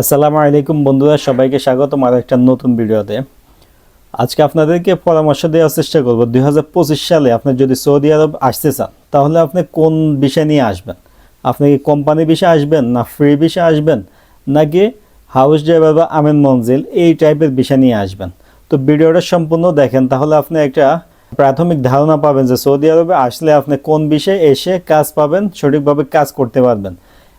আসসালামু আলাইকুম বন্ধুরা, সবাইকে স্বাগতম আর একটা নতুন ভিডিওতে। আজকে আপনাদেরকে পরামর্শ দেওয়ার চেষ্টা করব, দুই হাজার পঁচিশ সালে আপনি যদি সৌদি আরব আসতে চান, তাহলে আপনি কোন বিষয় নিয়ে আসবেন? আপনি কি কোম্পানি বিষয়ে আসবেন না ফ্রি বিষয়ে আসবেন, নাকি হাউস ড্রাইভার বা আমেন মঞ্জিল এই টাইপের বিষয় নিয়ে আসবেন? তো ভিডিওটা সম্পূর্ণ দেখেন, তাহলে আপনি একটা প্রাথমিক ধারণা পাবেন যে সৌদি আরবে আসলে আপনি কোন বিষয়ে এসে কাজ পাবেন, সঠিকভাবে কাজ করতে পারবেন।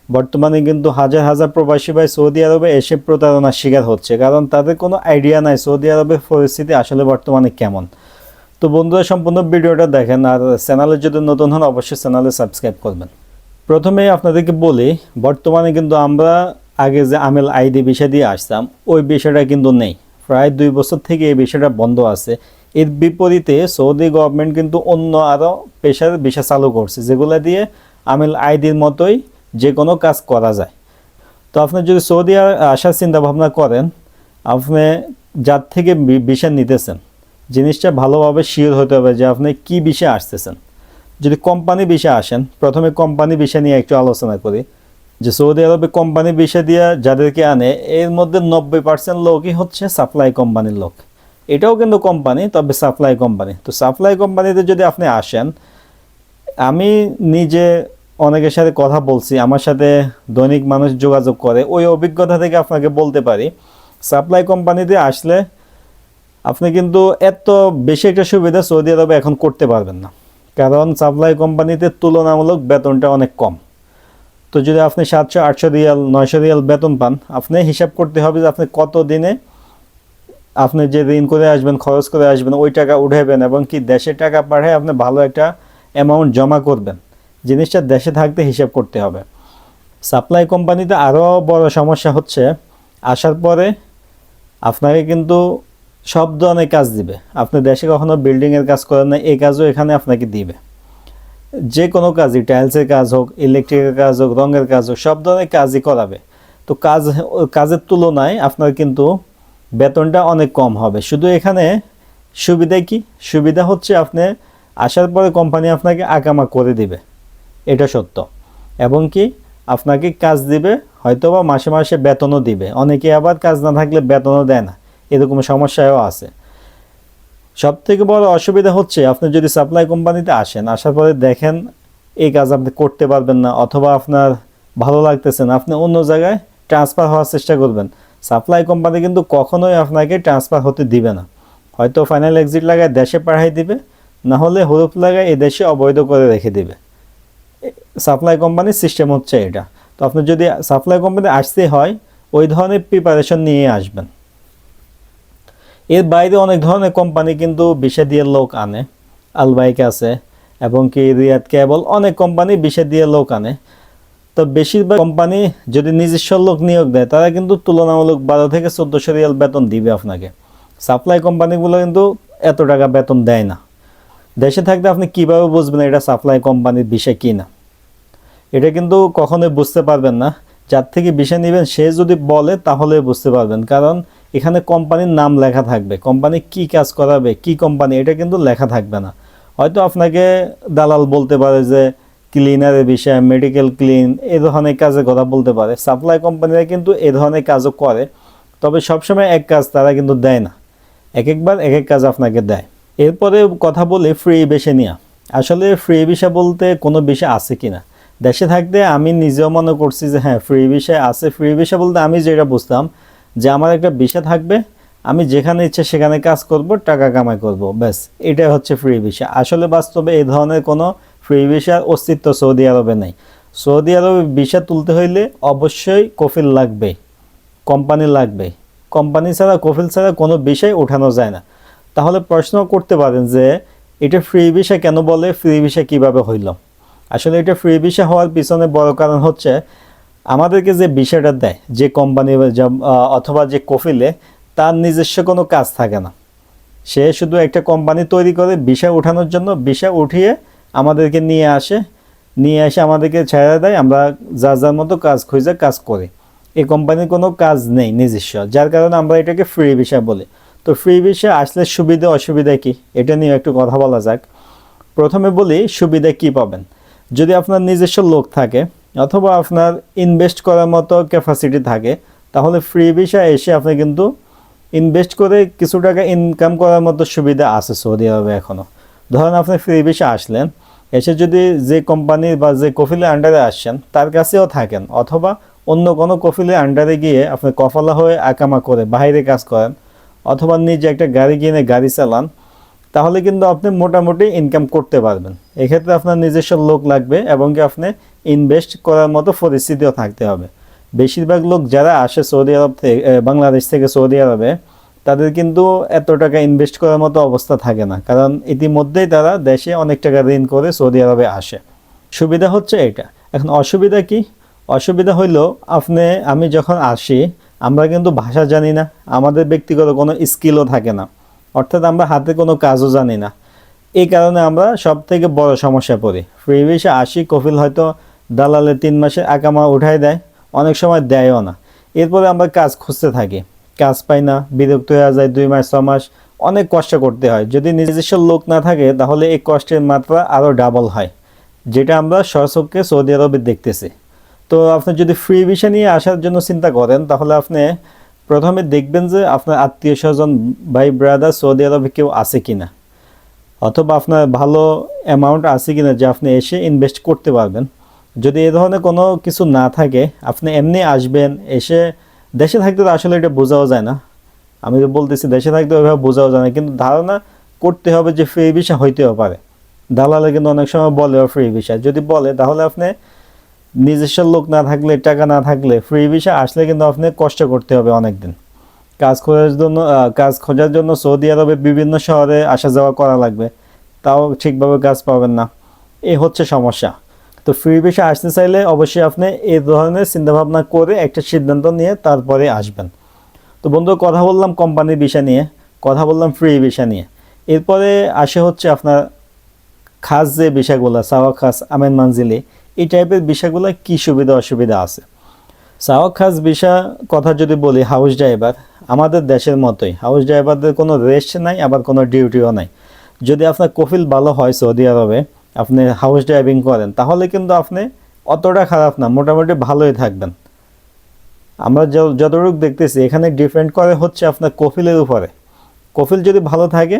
বর্তমানে কিন্তু হাজার হাজার প্রবাসী ভাই সৌদি আরবে এসে প্রতারণার শিকার হচ্ছে। কারণ তাদের কোনো আইডিয়া নাই সৌদি আরবের পরিস্থিতি আসলে বর্তমানে কেমন। তো বন্ধুরা, সম্পূর্ণ ভিডিওটা দেখেন আর চ্যানেলে যদি নতুন হন অবশ্যই চ্যানেলে সাবস্ক্রাইব করবেন। প্রথমে আপনাদেরকে বলি, বর্তমানে কিন্তু আমরা আগে যে আমেল আইডি বিষয় দিয়ে আসতাম, ওই বিষয়টা কিন্তু নেই। প্রায় দুই বছর থেকে এই বিষয়টা বন্ধ আছে। এর বিপরীতে সৌদি গভর্নমেন্ট কিন্তু অন্য আরও পেশার বিষয় চালু করছে, যেগুলো দিয়ে আমেল আইডির মতোই যে কোনো কাজ করা যায়। তো আপনি যদি সৌদি আসার চিন্তা ভাবনা করেন, আপনি যার থেকে বিষয় নিতেছেন, জিনিসটা ভালোভাবে শিওর হতে হবে যে আপনি কি বিষয়ে আসতেছেন। যদি কোম্পানি বিষয়ে আসেন, প্রথমে কোম্পানি বিষয় নিয়ে একটু আলোচনা করি। যে সৌদি আরবে কোম্পানি বিষয় দিয়ে যাদেরকে আনে, এর মধ্যে নব্বই পার্সেন্ট লোকই হচ্ছে সাপ্লাই কোম্পানির লোক। এটাও কিন্তু কোম্পানি, তবে সাপ্লাই কোম্পানি তো সাপ্লাই কোম্পানিতে যদি আপনি আসেন, আমি নিজে অনেকের সাথে কথা বলছি, আমার সাথে দৈনিক মানুষ যোগাযোগ করে। ওই অভিজ্ঞতা থেকে আপনাকে বলতে পারি, সাপ্লাই কোম্পানিতে আসলে আপনি কিন্তু এত বেশি একটা সুবিধা সৌদি আরবে এখন করতে পারবেন না। কারণ সাপ্লাই কোম্পানিতে তুলনামূলক বেতনটা অনেক কম। তো যদি আপনি সাতশো, আটশো রিয়াল, নয়শো রিয়াল বেতন পান, আপনি হিসাব করতে হবে যে আপনি কত দিনে আপনি যে ঋণ করে আসবেন, খরচ করে আসবেন, ওই টাকা উঠাবেন এবং কি দেশে টাকা পাঠায় আপনি ভালো একটা অ্যামাউন্ট জমা করবেন। জিনিসটা দেশে থাকতে হিসাব করতে হবে। সাপ্লাই কোম্পানিতে আরও বড় সমস্যা হচ্ছে, আসার পরে আপনাকে কিন্তু সব ধরনের কাজ দিবে। আপনি দেশে কখনো বিল্ডিংয়ের কাজ করেন না, এই কাজও এখানে আপনাকে দিবে। যে কোনো কাজই টাইলসের কাজ হোক ইলেকট্রিকের কাজ হোক, রঙের কাজ হোক, সব ধরনের কাজই করাবে। তো কাজ, কাজের তুলনায় আপনার কিন্তু বেতনটা অনেক কম হবে। শুধু এখানে সুবিধা কি? সুবিধা হচ্ছে আপনি আসার পরে কোম্পানি আপনাকে আকামা করে দিবে। এটা সত্য। এবং কি, আপনাকে কাজ দিবে হয়তো বা মাসে মাসে বেতনও দিবে। অনেকে আবার কাজ না থাকলে বেতনও দেয় না। এরকম সমস্যাও আছে। সব থেকে বড় অসুবিধা হচ্ছে, আপনি যদি সাপ্লাই কোম্পানিতে আসেন, আসার পরে দেখেন এই কাজ আপনি করতে পারবেন না, অথবা আপনার ভালো লাগতেছে না, আপনি অন্য জায়গায় ট্রান্সফার হওয়ার চেষ্টা করবেন। সাপ্লাই কোম্পানি কিন্তু কখনোই আপনাকে ট্রান্সফার হতে দিবে না। হয়তো ফাইনাল এক্সিট লাগায় দেশে পাঠাই দিবে, না হলে হরুপ লাগায় এই দেশে অবৈধ করে রেখে দিবে। সাপ্লাই কোম্পানির সিস্টেম হচ্ছে এটা। তো আপনি যদি সাপ্লাই কোম্পানি আসতে হয়, ওই ধরনের প্রিপারেশন নিয়ে আসবেন। এর বাইরে অনেক ধরনের কোম্পানি কিন্তু বিষে দিয়ে লোক আনে। আলবাইক আছে এবং কি রিয়াদ কেবল অনেক কোম্পানি বিষে দিয়ে লোক আনে। তো বেশিরভাগ কোম্পানি যদি নিজস্ব লোক নিয়োগ দেয়, তারা কিন্তু তুলনামূলক বারো থেকে চোদ্দোশো রিয়াল বেতন দিবে আপনাকে। সাপ্লাই কোম্পানিগুলো কিন্তু এত টাকা বেতন দেয় না। দেশে থাকতে আপনি কীভাবে বুঝবেন এটা সাপ্লাই কোম্পানির বিষয় কি না এটা কিন্তু কখনোই বুঝতে পারবেন না। যার থেকে বিষয় নেবেন, সে যদি বলে তাহলে বুঝতে পারবেন। কারণ এখানে কোম্পানির নাম লেখা থাকবে। কোম্পানি কি কাজ করাবে, কি কোম্পানি, এটা কিন্তু লেখা থাকবে না। হয়তো আপনাকে দালাল বলতে পারে যে ক্লিনারের বিষয়ে মেডিকেল ক্লিন এ ধরনের কাজে কথা বলতে পারে। সাপ্লাই কোম্পানিরা কিন্তু এ ধরনের কাজও করে। তবে সবসময় এক কাজ তারা কিন্তু দেয় না। এক একবার এক এক কাজ আপনাকে দেয়। এরপরে কথা বলি ফ্রি বেশে নেওয়া আসলে ফ্রি ভিসা বলতে কোনো বিষয় আছে কি না দেশে থাকতে আমি নিজেও মনে করছি যে হ্যাঁ ফ্রি ভিসা আছে। ফ্রি ভিসা বলতে আমি যেটা বুঝতাম যে আমার একটা ভিসা থাকবে, আমি যেখানে ইচ্ছে সেখানে কাজ করব, টাকা কামাই করব, ব্যাস, এটাই হচ্ছে ফ্রি ভিসা আসলে বাস্তবে এই ধরনের কোনো ফ্রি ভিসার অস্তিত্ব সৌদি আরবে নেই। সৌদি আরবে ভিসা তুলতে হইলে অবশ্যই কফিল লাগবে কোম্পানি লাগবে। কোম্পানি ছাড়া, কফিল ছাড়া কোনো বিষয় ওঠানো যায় না। তাহলে প্রশ্ন করতে পারেন যে এটা ফ্রি ভিসা কেন বলে? ফ্রি ভিসা কীভাবে হইল? আসলে এটা ফ্রি ভিসা হওয়ার পিছনে বড় কারণ হচ্ছে আমাদেরকে যে বিষয়টা দেয়, যে কোম্পানি অথবা যে কফিলে, তার নিজস্ব কোনো কাজ থাকে না। সে শুধু একটা কোম্পানি তৈরি করে, বিষয় ওঠানোর জন্য বিষয় উঠিয়ে আমাদেরকে নিয়ে আসে, নিয়ে এসে আমাদেরকে ছেড়ে দেয়, আমরা যার যার মতো কাজ খুঁজে কাজ করি। এই কোম্পানির কোনো কাজ নেই নিজস্ব, যার কারণে আমরা এটাকে ফ্রি ভিসা বলি। তো ফ্রি ভিসা আসলে সুবিধা অসুবিধা কি? এটা নিয়ে একটু কথা বলা যাক। প্রথমে বলি সুবিধা কি পাবেন? যদি আপনার নিজস্ব লোক থাকে অথবা আপনার ইনভেস্ট করার মতো ক্যাপাসিটি থাকে, তাহলে ফ্রি ভিসা এসে আপনি কিন্তু ইনভেস্ট করে কিছু টাকা ইনকাম করার মতো সুবিধা আছে সৌদি আরবে এখনও ধরেন আপনি ফ্রি ভিসা আসলেন, এসে যদি যে কোম্পানির বা যে কফিলের আন্ডারে আসছেন, তার কাছেও থাকেন অথবা অন্য কোনো কফিলের আন্ডারে গিয়ে আপনি কফলা হয়ে আকামা করে বাইরে কাজ করেন অথবা নিজে একটা গাড়ি কিনে গাড়ি চালান তাহলে কিন্তু আপনি মোটামুটি ইনকাম করতে পারবেন। এক্ষেত্রে আপনার নিজস্ব লোক লাগবে এবং কি আপনি ইনভেস্ট করার মতো পরিস্থিতিও থাকতে হবে। বেশিরভাগ লোক যারা আসে সৌদি আরব থেকে বাংলাদেশ থেকে সৌদি আরবে, তাদের কিন্তু এত টাকা ইনভেস্ট করার মতো অবস্থা থাকে না। কারণ ইতিমধ্যেই তারা দেশে অনেক টাকা ঋণ করে সৌদি আরবে আসে। সুবিধা হচ্ছে এটা। এখন অসুবিধা কি? অসুবিধা হইল আপনি, আমি যখন আসি, আমরা কিন্তু ভাষা জানি না। আমাদের ব্যক্তিগত কোনো স্কিলও থাকে না। অর্থাৎ আমরা হাতে কোনো কাজও জানি না। এই কারণে আমরা সব থেকে বড় সমস্যা পড়ি। ফ্রি ভিসা আসি কফিল হয়তো দালালে তিন মাসে আকামা উঠাই দেয়, অনেক সময় দেয়ও না। এরপরে আমরা কাজ খুঁজতে থাকি। কাজ পাই না, বিরক্ত হয়ে যায় দুই মাস, ছ মাস, অনেক কষ্ট করতে হয়। যদি নিজস্ব লোক না থাকে, তাহলে এই কষ্টের মাত্রা আরও ডাবল হয়, যেটা আমরা সচক্ষে সৌদি আরবে দেখতেছি। তো আপনি যদি ফ্রি ভিসা নিয়ে আসার জন্য চিন্তা করেন, তাহলে আপনি প্রথমে দেখবেন যে আপনার আত্মীয় স্বজন, ভাই ব্রাদার সৌদি আরবে কেউ আছে কিনা? অথবা আপনার ভালো অ্যামাউন্ট আছে কিনা যে আপনি এসে ইনভেস্ট করতে পারবেন? যদি এ ধরনের কোনো কিছু না থাকে, আপনি এমনি আসবেন, এসে দেশে থাকতে তো আসলে এটা বোঝাও যায় না। আমি তো বলতেছি, দেশে থাকতে ওইভাবে বোঝাও যায় না। কিন্তু ধারণা করতে হবে যে ফ্রি ভিসা হইতেও পারে। দালালে কিন্তু অনেক সময় বলে ফ্রি ভিসা যদি বলে, তাহলে আপনি নিজস্ব লোক না থাকলে, টাকা না থাকলে ফ্রি ভিসা আসলে কিন্তু আপনি কষ্ট করতে হবে অনেক দিন কাজ খোঁজার জন্য কাজ খোঁজার জন্য সৌদি আরবে বিভিন্ন শহরে আসা যাওয়া করা লাগবে। তাও ঠিকভাবে কাজ পাবেন না। এই হচ্ছে সমস্যা। তো ফ্রি ভিসা আসতে চাইলে অবশ্যই আপনি এই ধরনের চিন্তাভাবনা করে একটা সিদ্ধান্ত নিয়ে তারপরে আসবেন। তো বন্ধু, কথা বললাম কোম্পানির ভিসা নিয়ে, কথা বললাম ফ্রি ভিসা নিয়ে। এরপরে আসে হচ্ছে আপনার খাস যে বিষয়গুলো সাওয়া খাস, আমেন মানজিলি। এই টাইপের বিষয়গুলো কি সুবিধা, অসুবিধা আছে? সাওয়া খাস বিষা কথা যদি বলি হাউস ড্রাইভার আমাদের দেশের মতোই। হাউস ড্রাইভারদের কোনো রেস্ট নাই, আবার কোনো ডিউটিও নাই। যদি আপনার কফিল ভালো হয় সৌদি আরবে, আপনি হাউস ড্রাইভিং করেন, তাহলে কিন্তু আপনি অতটা খারাপ না, মোটামুটি ভালোই থাকবেন। আমরা যতটুকু দেখতেছি, এখানে ডিপেন্ড করে হচ্ছে আপনার কফিলের উপরে। কফিল যদি ভালো থাকে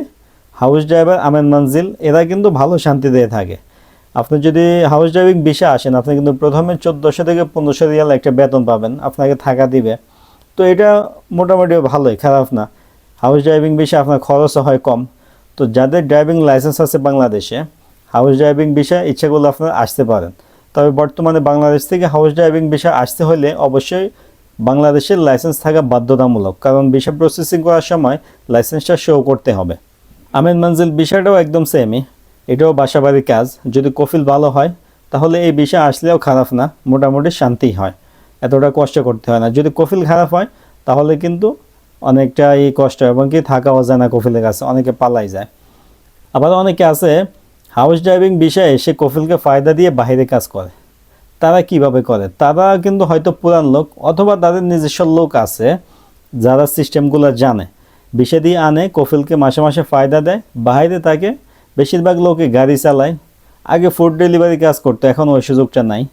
হাউস ড্রাইভার আমেন মঞ্জিল এরা কিন্তু ভালো শান্তি দিয়ে থাকে। আপনি যদি হাউস ড্রাইভিং বিষে আসেন, আপনি কিন্তু প্রথমে চোদ্দোশো থেকে পনেরোশো রিয়াল একটা বেতন পাবেন, আপনাকে থাকা দিবে। তো এটা মোটামুটি ভালোই, খারাপ না। হাউস ড্রাইভিং বিষয়ে আপনার খরচও হয় কম। তো যাদের ড্রাইভিং লাইসেন্স আছে বাংলাদেশে হাউস ড্রাইভিং বিষয়ে ইচ্ছা করলে আপনারা আসতে পারেন। তবে বর্তমানে বাংলাদেশ থেকে হাউস ড্রাইভিং বিষয় আসতে হলে অবশ্যই বাংলাদেশের লাইসেন্স থাকা বাধ্যতামূলক, কারণ ভিসা প্রসেসিং করার সময় লাইসেন্সটা শো করতে হবে। আমেন মঞ্জিল বিষয়টাও একদম সেমই এটাও বাসাবাড়ির কাজ। যদি কফিল ভালো হয়, তাহলে এই বিষয় আসলেও খারাপ না, মোটামুটি শান্তি হয়। এতটা কষ্ট করতে হয় না। যদি কফিল খারাপ হয়, তাহলে কিন্তু অনেকটা এই কষ্ট এবং কি থাকাও যায় না কফিলের কাছে অনেকে পালাই যায়। আবার অনেকে আছে, হাউস ড্রাইভিং বিষয়ে সে কফিলকে ফায়দা দিয়ে বাইরে কাজ করে। তারা কীভাবে করে? তারা কিন্তু হয়তো পুরান লোক, অথবা তাদের নিজস্ব লোক আছে, যারা সিস্টেমগুলো জানে। বিষয় দিয়ে আনে, কফিলকে মাসে মাসে ফায়দা দেয়, বাইরে তাকে বেশিরভাগ লোকে গাড়ি চালায়। আগে ফুড ডেলিভারি কাজ করতো, এখন ওই সুযোগটা নাই।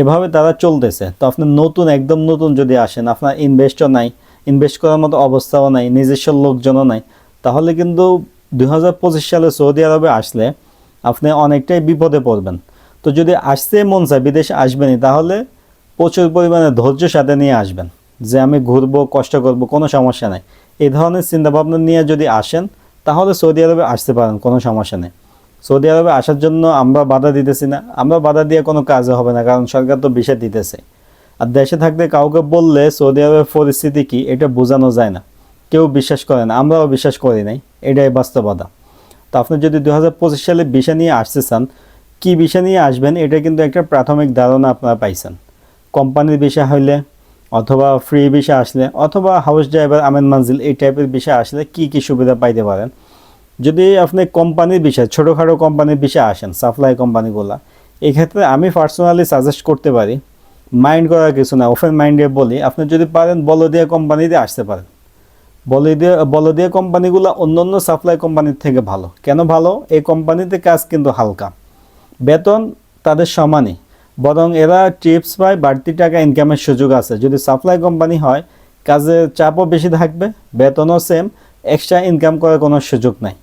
এভাবে তারা চলতেছে। তো আপনি নতুন, একদম নতুন যদি আসেন, আপনার ইনভেস্টও নাই ইনভেস্ট করার মতো অবস্থাও নাই, নিজস্ব লোকজনও নাই, তাহলে কিন্তু দু হাজার পঁচিশ সালে সৌদি আরবে আসলে আপনি অনেকটাই বিপদে পড়বেন। তো যদি আসতে মন চায়, বিদেশে আসবেনই, তাহলে প্রচুর পরিমাণে ধৈর্য সাথে নিয়ে আসবেন। যে আমি ঘুরবো, কষ্ট করব, কোনো সমস্যা নাই। এই ধরনের চিন্তাভাবনা নিয়ে যদি আসেন তাহলে সৌদি আরবে আসতে পারেন, কোনো সমস্যা নেই। সৌদি আরবে আসার জন্য আমরা বাধা দিতেছি না। আমরা বাধা দিয়ে কোনো কাজ হবে না, কারণ সরকার তো বিষয় দিতেছে। আর দেশে থাকতে কাউকে বললে সৌদি আরবের পরিস্থিতি কি, এটা বোঝানো যায় না। কেউ বিশ্বাস করে না, আমরাও বিশ্বাস করি নাই, এটাই বাস্তবতা। তো আপনি যদি দু হাজার পঁচিশ সালে বিষয় নিয়ে আসতে চান, কী বিষয় নিয়ে আসবেন, এটা কিন্তু একটা প্রাথমিক ধারণা আপনারা পাইছেন। কোম্পানির বিষয় হইলে অথবা ফ্রি বিষয় আসলে, অথবা হাউস ড্রাইভার আমেন মানজিল এই টাইপের বিষয় আসলে কি কি সুবিধা পাইতে পারেন? যদি আপনি কোম্পানির বিষয় ছোটোখাটো কোম্পানির বিষয়ে আসেন সাপ্লাই কোম্পানিগুলা এক্ষেত্রে আমি পার্সোনালি সাজেস্ট করতে পারি মাইন্ড করার কিছু না ওপেন মাইন্ডে বলি, আপনি যদি পারেন বলদিয়া কোম্পানিতে আসতে পারেন। বলদিয়া বলদিয়া কোম্পানিগুলো অন্য অন্য সাপ্লাই কোম্পানির থেকে ভালো। কেন ভালো? এই কোম্পানিতে কাজ কিন্তু হালকা। বেতন তাদের সমানই। বরং এরা টিপস পায়, বাড়তি টাকা ইনকামের সুযোগ আছে। যদি সাপ্লাই কোম্পানি হয়, কাজের চাপও বেশি থাকবে, বেতনও সেম এক্সট্রা ইনকাম করার কোনো সুযোগ নাই।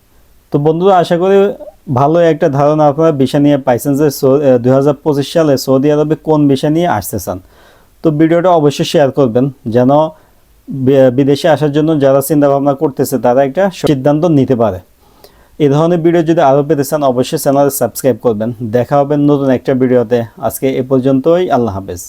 তো বন্ধুরা, আশা করি ভালো একটা ধারণা আপনারা বিষয় নিয়ে পাইছেন যে দুই সালে সৌদি আরবে কোন বিষয় নিয়ে আসতে চান। তো ভিডিওটা অবশ্যই শেয়ার করবেন, যেন বিদেশে আসার জন্য যারা চিন্তা ভাবনা করতেছে, তারা একটা সিদ্ধান্ত নিতে পারে। এই ধরনের ভিডিও যদি আরও পেতে চান, অবশ্যই চ্যানেল সাবস্ক্রাইব করবেন। দেখা হবে নতুন একটা ভিডিওতে আজকে এ পর্যন্তই, আল্লাহ হাফেজ।